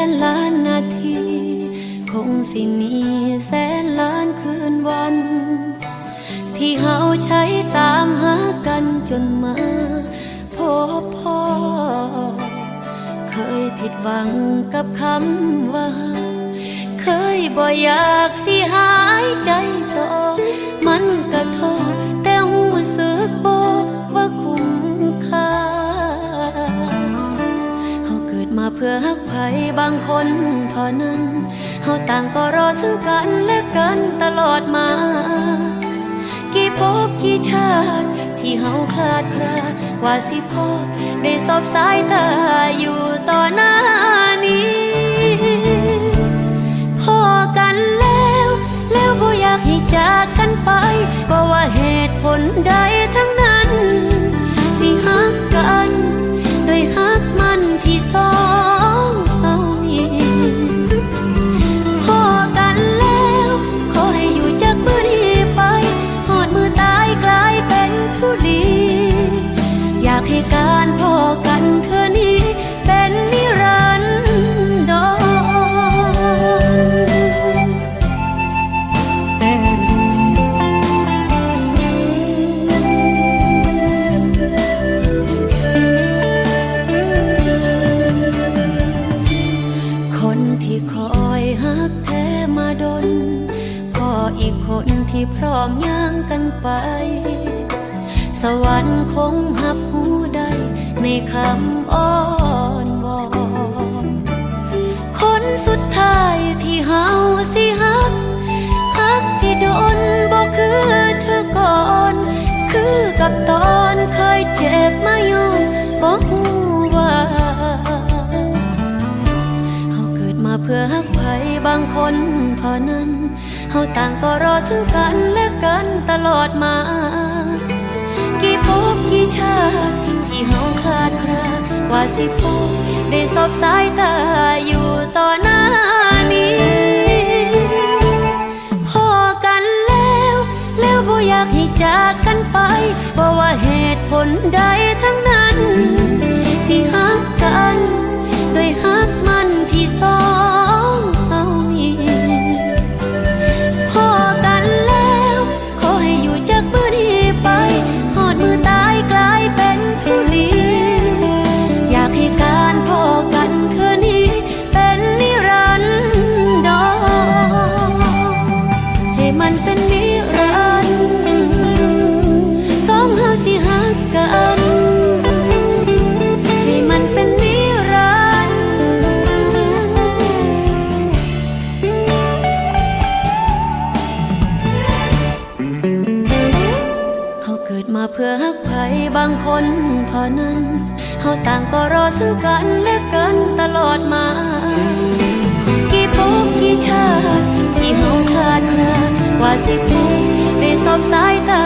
สนล้านนาที คงสิมีแสนล้านคืนวัน ที่เฮาใช้ตามหากันจนมาพบพ่อ เคยผิดหวังกับคำว่า เคยบ่อยาก มาเพื่อฮักไผบางคนเท่านั้นเฮาต่างก็รอซึ่งกันและกันตลอดมา กี่พบกี่ชาติ ที่เฮาคลาดคลาว่าสิพอได้สอบสายตาอยู่ต่อหน้า อีกคนที่พร้อมย่างกันไป สวรรค์คงหับหูได้ในคำอ้อ ไผบางคนเท่านั้น เฮาต่างก็รอซึ่งกันและกันตลอดมา กี่ภพกี่ชาติที่เฮาคลาดคลาว่าสิพบได้สอบสายตาอยู่ต่อหน้านี้พอกันแล้ว แล้วบ่อยากให้จากกันไปเพราะว่าเหตุผลใดทั้งนั้นที่ฮักกันโดยฮัก มาเพื่อหักไผบางคนเท่านั้นเขาต่างก็รอซึ่งกันและกันตลอดมา กี่พบกี่ชาติที่เฮาคลาดคลาว่าสิพบได้สอบสายตา